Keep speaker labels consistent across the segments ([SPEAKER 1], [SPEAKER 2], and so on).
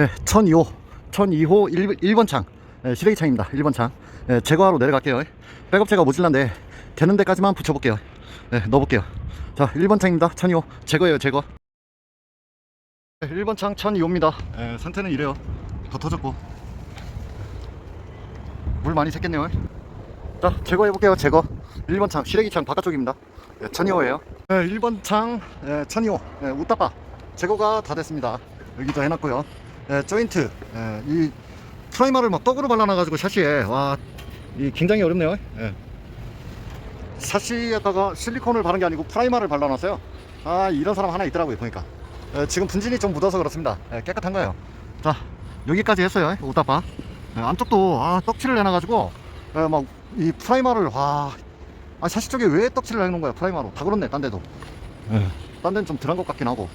[SPEAKER 1] 네, 1002호 1002호 1, 번 창. 네, 시래기 창입니다 1번 창. 네, 제거하러 내려갈게요. 백업제가 모질란데 되는 데까지만 붙여볼게요. 네, 넣어볼게요. 자 1번 창입니다 1002호. 제거예요 제거. 네, 1번 창 1002호입니다. 네, 상태는 이래요. 더 터졌고. 물 많이 샜겠네요. 자 제거해볼게요 제거. 1번 창 시래기 창 바깥쪽입니다. 네, 1002호예요. 네, 1번 창 네, 1002호. 네, 우따빠. 제거가 다 됐습니다. 여기도 해놨고요 네, 조인트. 네, 이 프라이머를 막 떡으로 발라놔가지고 샤시에. 와이 굉장히 어렵네요. 예. 샤시에다가 실리콘을 바른 게 아니고 프라이머를 발라놨어요. 아 이런 사람 하나 있더라고요 보니까. 예, 지금 분진이 좀 묻어서 그렇습니다. 예, 깨끗한 거예요. 자 여기까지 했어요 우따빠 예, 안쪽도 아 떡칠을 해놔가지고 예, 막이 프라이머를 와. 아, 샤시 쪽에 왜 떡칠을 해놓은 거야 프라이머로? 다 그렇네 딴 데도. 예, 딴 데는 좀 덜한 것 같긴 하고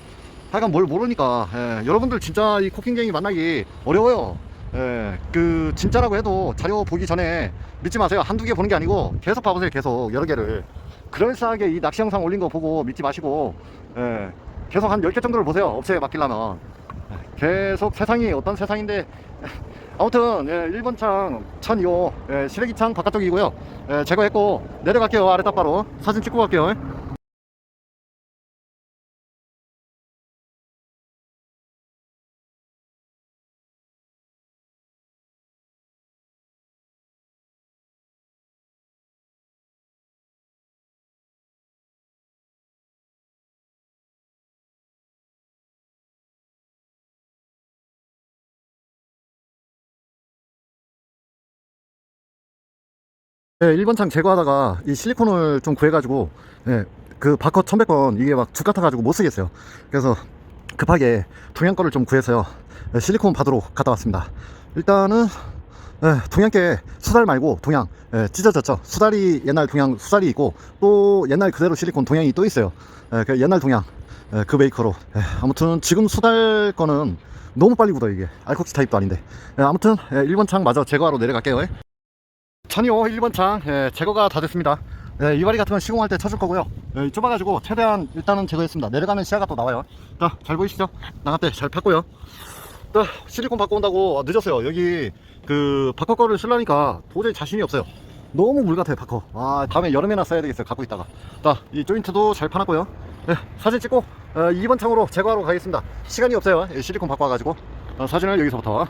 [SPEAKER 1] 하여간 뭘 모르니까. 예, 여러분들 진짜 이 코킹갱이 만나기 어려워요. 예, 그 진짜라고 해도 자료 보기 전에 믿지 마세요. 한두 개 보는 게 아니고 계속 봐보세요 계속 여러 개를. 그럴싸하게 이 낚시 영상 올린 거 보고 믿지 마시고 예, 계속 한 10개 정도를 보세요 업체에 맡기려면. 예, 계속 세상이 어떤 세상인데. 아무튼 예, 1번 창 1002호 예, 시래기 창 바깥쪽이고요. 예, 제거했고 내려갈게요 아래 탑바로. 사진 찍고 갈게요 네, 1번 창 제거하다가 이 실리콘을 좀 구해가지고 예, 그 바컷 1100번 이게 막 죽 같아가지고 못 쓰겠어요. 그래서 급하게 동양 거를 좀 구해서요. 예, 실리콘 받으러 갔다 왔습니다. 일단은 예, 동양께 수달 말고 동양 예, 찢어졌죠. 수달이 옛날 동양 수달이 있고 또 옛날 그대로 실리콘 동양이 또 있어요. 예, 그 옛날 동양 예, 그 메이커로. 예, 아무튼 지금 수달 거는 너무 빨리 굳어 이게. 알코치 타입도 아닌데. 예, 아무튼 예, 1번 창 마저 제거하러 내려갈게요. 예. 1002호 1번 창. 예, 제거가 다 됐습니다. 예, 이발이 같은 건 시공할 때 쳐줄 거고요. 예, 좁아가지고 최대한 일단은 제거했습니다. 내려가면 시야가 또 나와요. 자 잘 보이시죠? 나갈 때 잘 팠고요. 자 실리콘 바꿔 온다고 아, 늦었어요. 여기 그 바커 거를 쓰려니까 도저히 자신이 없어요. 너무 물 같아요 바커 아 다음에 여름에나 써야 되겠어요 갖고 있다가. 자 이 조인트도 잘 파놨고요. 예, 사진 찍고 어, 2번 창으로 제거하러 가겠습니다. 시간이 없어요. 예, 실리콘 바꿔 와가지고. 어, 사진을 여기서부터